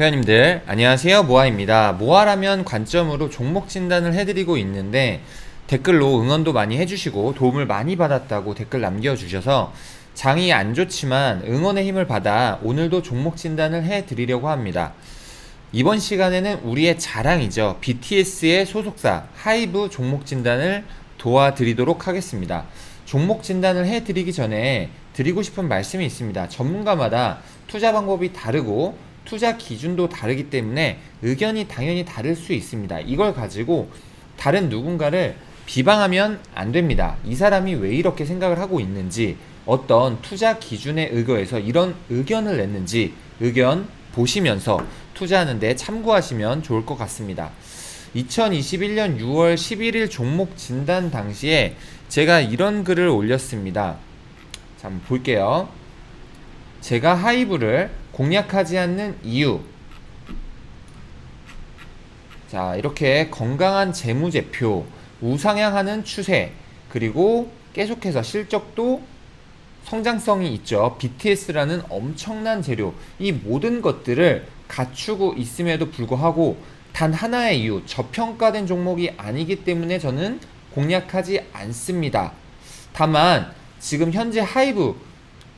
회원님들 안녕하세요. 모아입니다. 모아라면 관점으로 종목 진단을 해드리고 있는데 댓글로 응원도 많이 해주시고 도움을 많이 받았다고 댓글 남겨주셔서 장이 안 좋지만 응원의 힘을 받아 오늘도 종목 진단을 해드리려고 합니다. 이번 시간에는 우리의 자랑이죠. BTS의 소속사 하이브 종목 진단을 도와드리도록 하겠습니다. 종목 진단을 해드리기 전에 드리고 싶은 말씀이 있습니다. 전문가마다 투자 방법이 다르고 투자 기준도 다르기 때문에 의견이 당연히 다를 수 있습니다. 이걸 가지고 다른 누군가를 비방하면 안 됩니다. 이 사람이 왜 이렇게 생각을 하고 있는지, 어떤 투자 기준에 의거해서 이런 의견을 냈는지 의견 보시면서 투자하는데 참고하시면 좋을 것 같습니다. 2021년 6월 11일 종목 진단 당시에 제가 이런 글을 올렸습니다. 자, 한번 볼게요. 제가 하이브를 공략하지 않는 이유. 자, 이렇게 건강한 재무제표, 우상향하는 추세, 그리고 계속해서 실적도 성장성이 있죠. BTS라는 엄청난 재료. 이 모든 것들을 갖추고 있음에도 불구하고 단 하나의 이유, 저평가된 종목이 아니기 때문에 저는 공략하지 않습니다. 다만, 지금 현재 하이브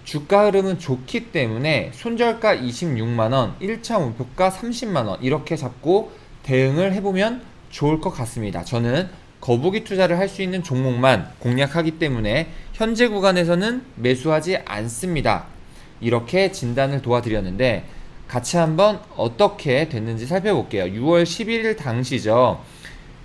주가 흐름은 좋기 때문에 손절가 26만원, 1차 목표가 30만원 이렇게 잡고 대응을 해보면 좋을 것 같습니다. 저는 거북이 투자를 할 수 있는 종목만 공략하기 때문에 현재 구간에서는 매수하지 않습니다. 이렇게 진단을 도와드렸는데 같이 한번 어떻게 됐는지 살펴볼게요. 6월 11일 당시죠.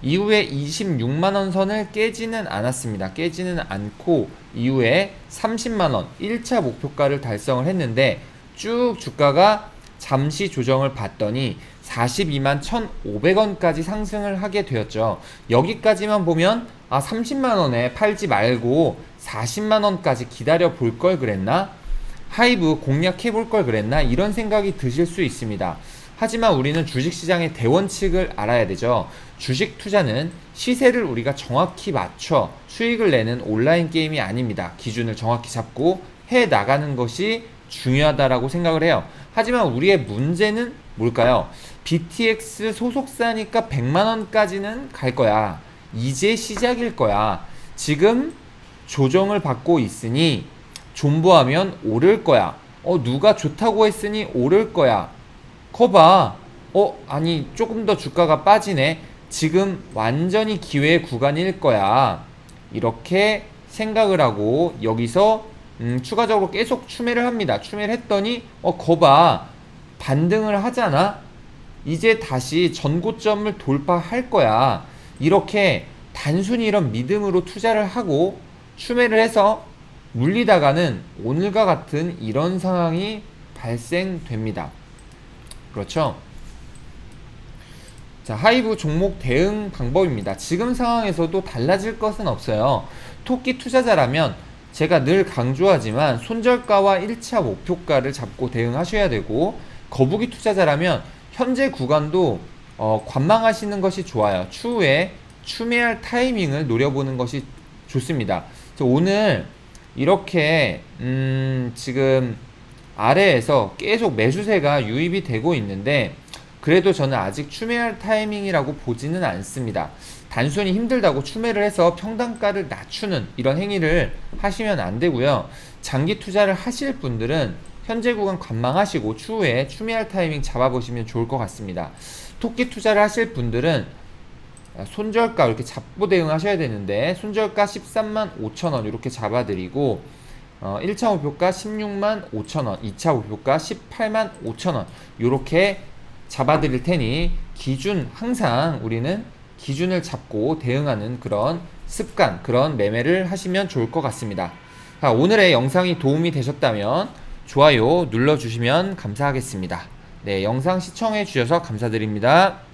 이후에 26만원 선을 깨지는 않았습니다. 깨지는 않고 이후에 30만원 1차 목표가를 달성을 했는데 쭉 주가가 잠시 조정을 받더니 42만 1,500원까지 상승을 하게 되었죠. 여기까지만 보면 아 30만 원에 팔지 말고 40만 원까지 기다려 볼 걸 그랬나? 하이브 공략해 볼 걸 그랬나? 이런 생각이 드실 수 있습니다. 하지만 우리는 주식시장의 대원칙을 알아야 되죠. 주식 투자는 시세를 우리가 정확히 맞춰 수익을 내는 온라인 게임이 아닙니다. 기준을 정확히 잡고 해 나가는 것이 중요하다라고 생각을 해요. 하지만 우리의 문제는 뭘까요? BTX 소속사니까 100만 원까지는 갈 거야. 이제 시작일 거야. 지금 조정을 받고 있으니 존버하면 오를 거야. 어, 누가 좋다고 했으니 오를 거야. 커봐. 어, 아니, 조금 더 주가가 빠지네. 지금 완전히 기회의 구간일 거야. 이렇게 생각을 하고 여기서 음, 추가적으로 계속 추매를 합니다. 추매를 했더니 어 거봐 반등을 하잖아. 이제 다시 전고점을 돌파할 거야. 이렇게 단순히 이런 믿음으로 투자를 하고 추매를 해서 물리다가는 오늘과 같은 이런 상황이 발생됩니다. 그렇죠? 자, 하이브 종목 대응 방법입니다. 지금 상황에서도 달라질 것은 없어요. 토끼 투자자라면 제가 늘 강조하지만 손절가와 1차 목표가를 잡고 대응하셔야 되고 거북이 투자자라면 현재 구간도 어, 관망하시는 것이 좋아요. 추후에 추매할 타이밍을 노려보는 것이 좋습니다. 오늘 이렇게 음, 지금 아래에서 계속 매수세가 유입이 되고 있는데 그래도 저는 아직 추매할 타이밍이라고 보지는 않습니다. 단순히 힘들다고 추매를 해서 평단가를 낮추는 이런 행위를 하시면 안 되고요. 장기 투자를 하실 분들은 현재 구간 관망하시고 추후에 추매할 타이밍 잡아보시면 좋을 것 같습니다. 토끼 투자를 하실 분들은 손절가 이렇게 잡고 대응하셔야 되는데 손절가 13만 5천 원 이렇게 잡아드리고 어, 1차 목표가 16만 5천 원, 2차 목표가 18만 5천 원 이렇게 잡아드릴 테니 기준 항상 우리는 기준을 잡고 대응하는 그런 습관, 그런 매매를 하시면 좋을 것 같습니다. 자, 오늘의 영상이 도움이 되셨다면 좋아요 눌러주시면 감사하겠습니다. 네, 영상 시청해 주셔서 감사드립니다.